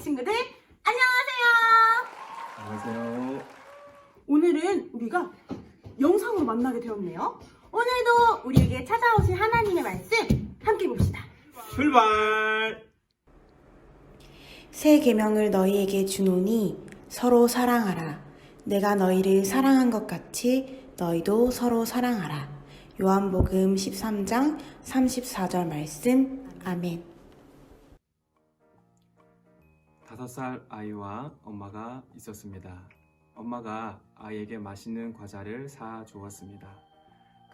친구들 안녕하세요. 안녕하세요. 오늘은 우리가 영상으로 만나게 되었네요. 오늘도 우리에게 찾아오신 하나님의 말씀 함께 봅시다. 출발! 새 계명을 너희에게 주노니 서로 사랑하라. 내가 너희를 사랑한 것 같이 너희도 서로 사랑하라. 요한복음 13장 34절 말씀. 아멘. 다섯 살 아이와 엄마가 있었습니다. 엄마가 아이에게 맛있는 과자를 사 주었습니다.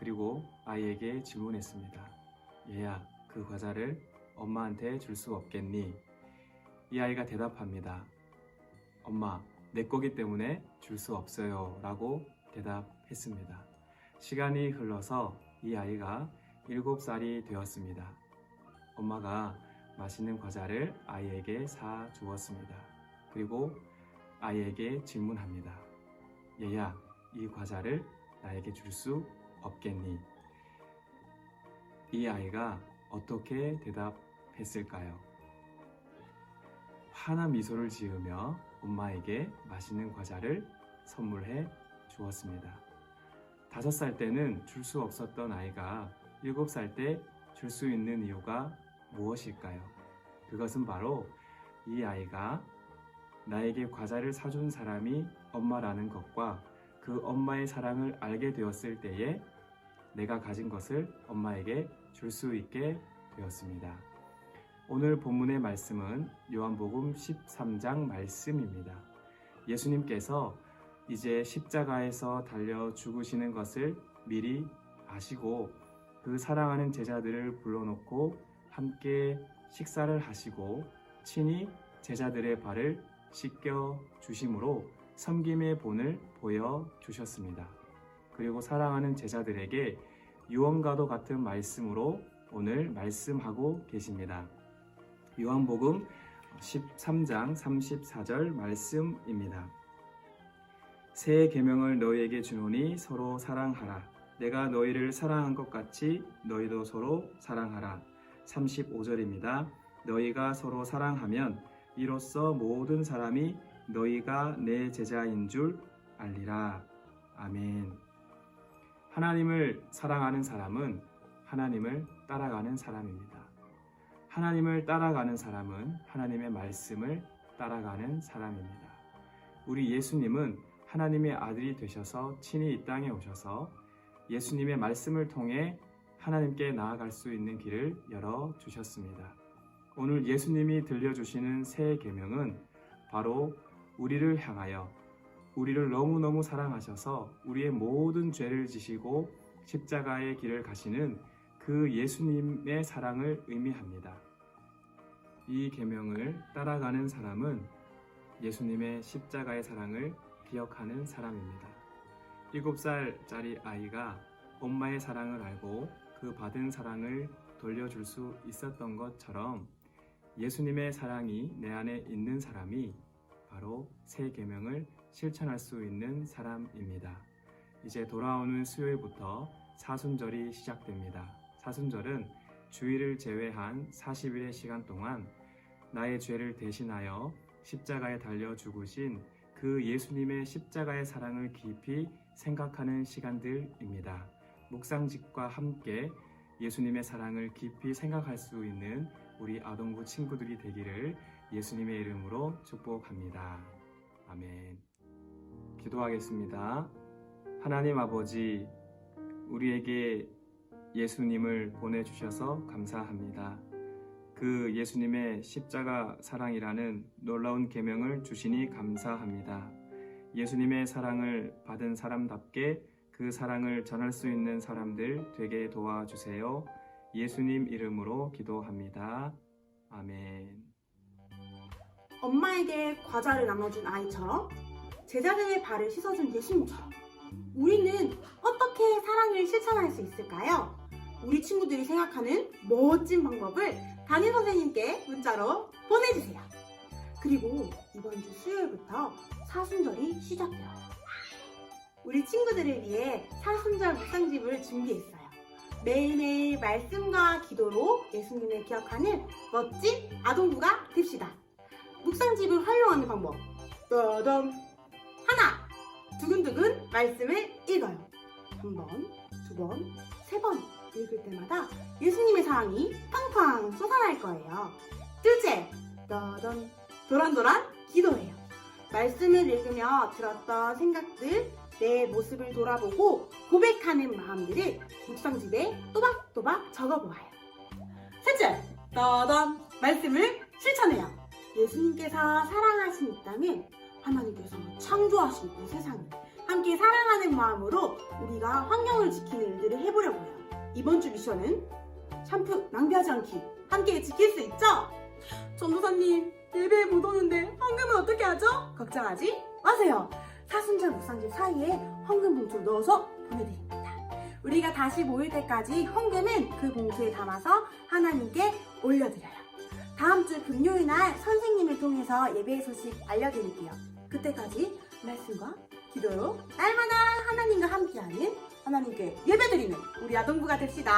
그리고 아이에게 질문했습니다. 얘야, 그 과자를 엄마한테 줄 수 없겠니? 이 아이가 대답합니다. 엄마, 내 거기 때문에 줄 수 없어요. 라고 대답했습니다. 시간이 흘러서 이 아이가 일곱 살이 되었습니다. 엄마가 맛있는 과자를 아이에게 사 주었습니다. 그리고 아이에게 질문합니다. 얘야, 이 과자를 나에게 줄 수 없겠니? 이 아이가 어떻게 대답했을까요? 환한 미소를 지으며 엄마에게 맛있는 과자를 선물해 주었습니다. 다섯 살 때는 줄 수 없었던 아이가 일곱 살 때 줄 수 있는 이유가 무엇일까요? 그것은 바로 이 아이가 나에게 과자를 사준 사람이 엄마라는 것과 그 엄마의 사랑을 알게 되었을 때에 내가 가진 것을 엄마에게 줄 수 있게 되었습니다. 오늘 본문의 말씀은 요한복음 13장 말씀입니다. 예수님께서 이제 십자가에서 달려 죽으시는 것을 미리 아시고 그 사랑하는 제자들을 불러놓고 함께 식사를 하시고 친히 제자들의 발을 씻겨 주심으로 섬김의 본을 보여 주셨습니다. 그리고 사랑하는 제자들에게 유언과도 같은 말씀으로 오늘 말씀하고 계십니다. 요한복음 13장 34절 말씀입니다. 새 계명을 너희에게 주노니 서로 사랑하라. 내가 너희를 사랑한 것 같이 너희도 서로 사랑하라. 35절입니다. 너희가 서로 사랑하면 이로써 모든 사람이 너희가 내 제자인 줄 알리라. 아멘. 하나님을 사랑하는 사람은 하나님을 따라가는 사람입니다. 하나님을 따라가는 사람은 하나님의 말씀을 따라가는 사람입니다. 우리 예수님은 하나님의 아들이 되셔서 친히 이 땅에 오셔서 예수님의 말씀을 통해 하나님께 나아갈 수 있는 길을 열어 주셨습니다. 오늘 예수님이 들려주시는 새 계명은 바로 우리를 향하여 우리를 너무너무 사랑하셔서 우리의 모든 죄를 지시고 십자가의 길을 가시는 그 예수님의 사랑을 의미합니다. 이 계명을 따라가는 사람은 예수님의 십자가의 사랑을 기억하는 사람입니다. 7살짜리 아이가 엄마의 사랑을 알고 그 받은 사랑을 돌려줄 수 있었던 것처럼 예수님의 사랑이 내 안에 있는 사람이 바로 새 계명을 실천할 수 있는 사람입니다. 이제 돌아오는 수요일부터 사순절이 시작됩니다. 사순절은 주일을 제외한 40일의 시간 동안 나의 죄를 대신하여 십자가에 달려 죽으신 그 예수님의 십자가의 사랑을 깊이 생각하는 시간들입니다. 묵상집과 함께 예수님의 사랑을 깊이 생각할 수 있는 우리 아동부 친구들이 되기를 예수님의 이름으로 축복합니다. 아멘. 기도하겠습니다. 하나님 아버지, 우리에게 예수님을 보내주셔서 감사합니다. 그 예수님의 십자가 사랑이라는 놀라운 계명을 주시니 감사합니다. 예수님의 사랑을 받은 사람답게 그 사랑을 전할 수 있는 사람들 되게 도와주세요. 예수님 이름으로 기도합니다. 아멘. 엄마에게 과자를 나눠준 아이처럼 제자들의 발을 씻어준 예수님처럼 우리는 어떻게 사랑을 실천할 수 있을까요? 우리 친구들이 생각하는 멋진 방법을 담임 선생님께 문자로 보내주세요. 그리고 이번 주 수요일부터 사순절이 시작돼요. 우리 친구들을 위해 사순절 묵상집을 준비했어요. 매일매일 말씀과 기도로 예수님을 기억하는 멋진 아동부가 됩시다. 묵상집을 활용하는 방법. 따담. 하나. 두근두근 말씀을 읽어요. 한 번, 두 번, 세 번 읽을 때마다 예수님의 사랑이 팡팡 쏟아날 거예요. 둘째. 따담. 도란도란 기도해요. 말씀을 읽으며 들었던 생각들, 내 모습을 돌아보고 고백하는 마음들을 묵상집에 또박또박 적어보아요. 셋째, 따단 말씀을 실천해요. 예수님께서 사랑하신 이 땅을 하나님께서 창조하신 이 세상을 함께 사랑하는 마음으로 우리가 환경을 지키는 일들을 해보려고요. 이번 주 미션은 샴푸 낭비하지 않기 함께 지킬 수 있죠? 전도사님 예배에 못 오는데 헌금은 어떻게 하죠? 걱정하지 마세요. 사순절 묵상집 사이에 헌금 봉투를 넣어서 보내드립니다. 우리가 다시 모일 때까지 헌금은 그 봉투에 담아서 하나님께 올려드려요. 다음 주 금요일 날 선생님을 통해서 예배 소식 알려드릴게요. 그때까지 말씀과 기도로 날마다 하나님과 함께하는 하나님께 예배드리는 우리 아동부가 됩시다.